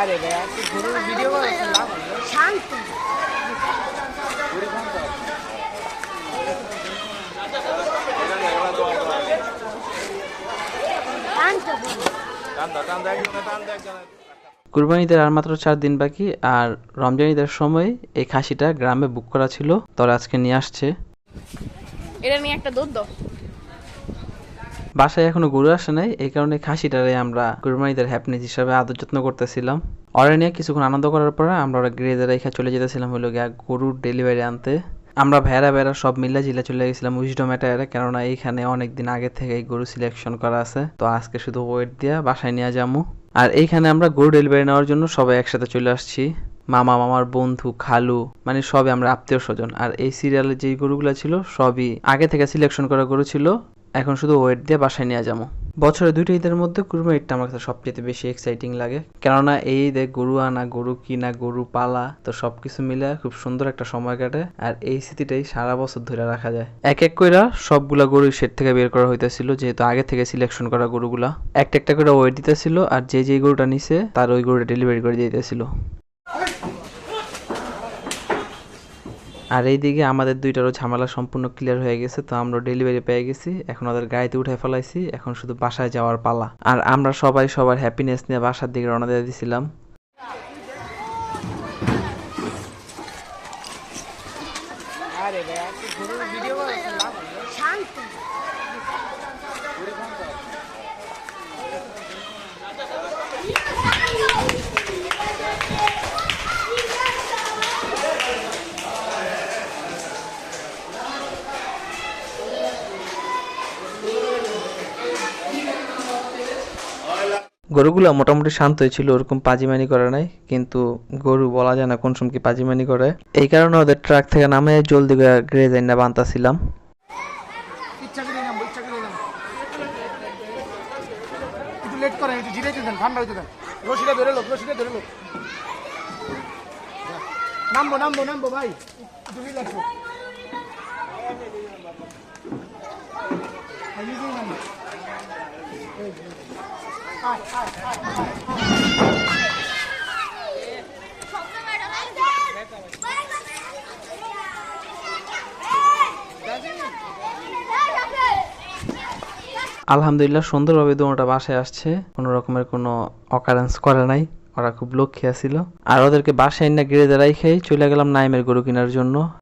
আরে ভাই আপনি গরুর ভিডিও করেছেন লাভ হলো শান্ত। শান্ত কুরবানি ঈদের আর মাত্র চার দিন বাকি আর রমজান ঈদের সময় এই খাসিটা গ্রামে বুক করা ছিল। তোরা আজকে নিয়ে আসছে। এটা নিয়ে একটা দুধ দাও। বাসায় এখনও গরু আসে নাই, এই কারণে খাসিটারে আমরা কুরবানি ঈদের হ্যাপনেস হিসাবে আদর যত্ন করতেছিলাম। ওরা নিয়ে কিছুক্ষণ আনন্দ করার পরে আমরা ওরা গ্রেজে রেখে চলে যেতেছিলাম হলো গিয়া গরুর ডেলিভারি আনতে। আমরা ভেড়া ভেড়া সব মিলা জিলা চলে গেছিলাম উইজডম এটায়ারে কেননা এইখানে অনেকদিন আগে থেকে এই গরু সিলেকশন করা আছে। তো আজকে শুধু ওয়েট দিয়া বাসায় নিয়ে যাব আর এইখানে আমরা গরু ডেলিভারি নেওয়ার জন্য সবাই একসাথে চলে আসছি। মামা, মামার বন্ধু, খালু মানে সবই আমরা আত্মীয় স্বজন। আর এই সিরিয়ালে যেই গরুগুলো ছিল, সবই আগে থেকে সিলেকশন করা গরু ছিল। এখন শুধু ওয়েট দিয়ে বাসায় নিয়ে যাব। বছরে দুইটা ঈদের মধ্যে কুরমা ঈদটা আমার কাছে সবচেয়ে বেশি এক্সাইটিং লাগে। কেননা এই ঈদে গরু আনা, গরু কিনা, গরু পালা, তো সবকিছু মিলে খুব সুন্দর একটা সময় কাটে আর এই স্মৃতিটাই সারা বছর ধরে রাখা যায়। এক এক কইরা সবগুলা গরু শেড থেকে বের করা হইতেছিল, যেহেতু আগে থেকে সিলেকশন করা গরুগুলা। একটা একটা করে ওয়েট দিতেছিল আর যে যে গরুটা নিছে, তার ওই গরুটা ডেলিভারি করে দিতেছিল। আর এইদিকে আমাদের দুইটারও ঝামেলা সম্পূর্ণ ক্লিয়ার হয়ে গেছে তো আমরা ডেলিভারি পেয়ে গেছি এখন ওদের গাড়িতে উঠে ফেলাইছি এখন শুধু বাসায় যাওয়ার পালা। আর আমরা সবাই সবার হ্যাপিনেস নিয়ে বাসার দিকে রওনা দিয়ে দিছিলাম। আরে ভিডিও গরুগুলো মোটামুটি শান্তই ছিল, ওরকম পাজিমানি করে নাই, কিন্তু গরু বলা যায় না কোন সময় কি পাজিমানি করে। এই কারণে ওদের ট্রাক থেকে নামে জলদি গ্রেজাইন না বান্তাছিলাম। ভাই। আলহামদুলিল্লাহ, সুন্দরভাবে দোনোটা বাসায় আসছে। কোনো রকমের কোনো অকারেন্স করে নাই। ওরা খুব লক্ষ্যে ছিল আর ওদেরকে বাসায় না গিরে দাঁড়াই খেয়ে চলে গেলাম নাইমের গরু কেনার জন্য।